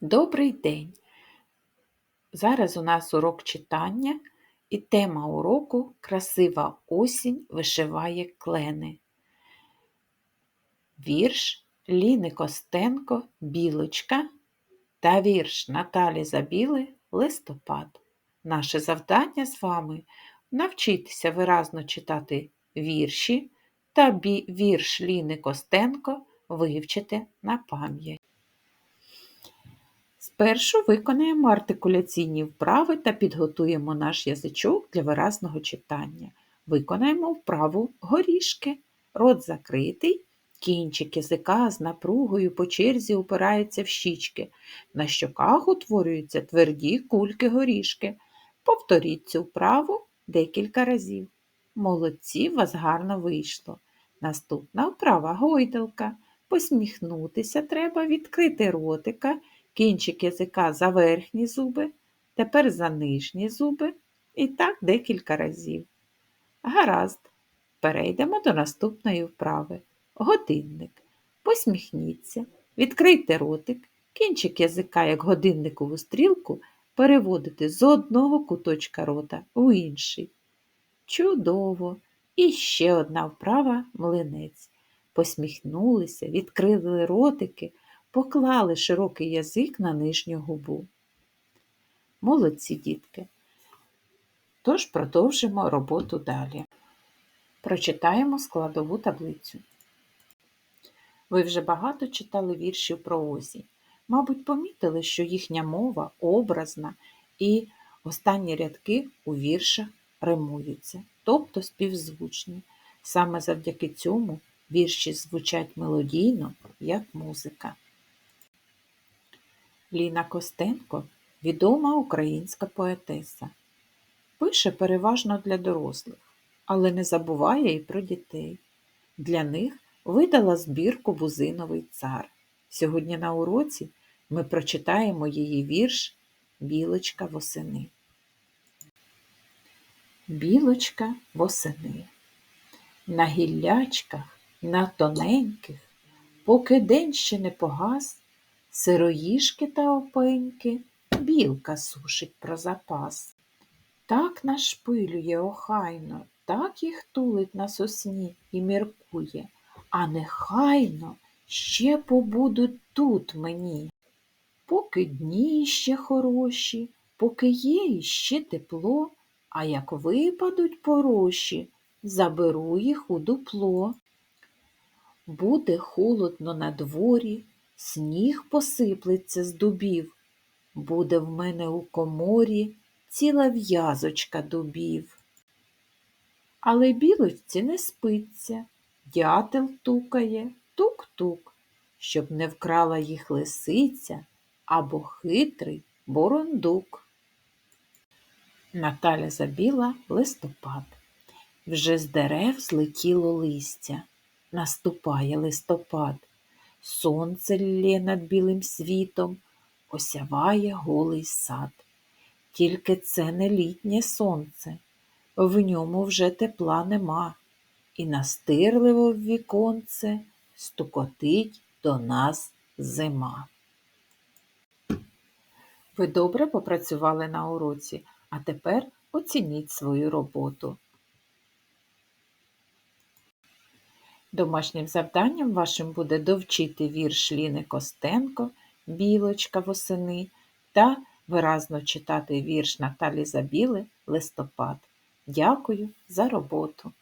Добрий день! Зараз у нас урок читання і тема уроку Красива осінь вишиває клени. Вірш Ліни Костенко Білочка та вірш Наталі Забіли Листопад. Наше завдання з вами навчитися виразно читати вірші та вірш Ліни Костенко вивчити на пам'ять. Спершу виконаємо артикуляційні вправи та підготуємо наш язичок для виразного читання. Виконаємо вправу горішки. Рот закритий, кінчик язика з напругою по черзі упираються в щічки. На щоках утворюються тверді кульки горішки. Повторіть цю вправу декілька разів. Молодці, у вас гарно вийшло. Наступна вправа гойдалка. Посміхнутися треба, відкрити ротика кінчик язика за верхні зуби, тепер за нижні зуби і так декілька разів. Гаразд, перейдемо до наступної вправи. Годинник. Посміхніться, відкрийте ротик, кінчик язика, як годинникову стрілку, переводите з одного куточка рота у інший. Чудово! І ще одна вправа млинець. Посміхнулися, відкрили ротики, поклали широкий язик на нижню губу. Молодці дітки. Тож продовжимо роботу далі. Прочитаємо складову таблицю. Ви вже багато читали віршів про осінь. Мабуть, помітили, що їхня мова образна і останні рядки у віршах римуються, тобто співзвучні. Саме завдяки цьому вірші звучать мелодійно, як музика. Ліна Костенко відома українська поетеса. Пише переважно для дорослих, але не забуває і про дітей. Для них видала збірку Бузиновий цар. Сьогодні на уроці ми прочитаємо її вірш Білочка восени. Білочка восени. На гіллячках, на тоненьких, поки день ще не погас, сироїшки та опеньки білка сушить про запас. Так нашпилює охайно, так їх тулить на сосні і міркує, а нехайно ще побудуть тут мені. Поки дні ще хороші, поки є іще тепло, а як випадуть пороші, заберу їх у дупло. Буде холодно на дворі, сніг посиплеться з дубів. Буде в мене у коморі ціла в'язочка дубів. Але білочці не спиться, дятел тукає, тук-тук, щоб не вкрала їх лисиця або хитрий борондук. Наталя забіла листопад. Вже з дерев злетіло листя. Наступає листопад. Сонце лє над білим світом, осяває голий сад. Тільки це не літнє сонце, в ньому вже тепла нема, і настирливо в віконце стукотить до нас зима. Ви добре попрацювали на уроці, а тепер оцініть свою роботу. Домашнім завданням вашим буде довчити вірш Ліни Костенко Білочка восени та виразно читати вірш Наталі Забіли Листопад. Дякую за роботу!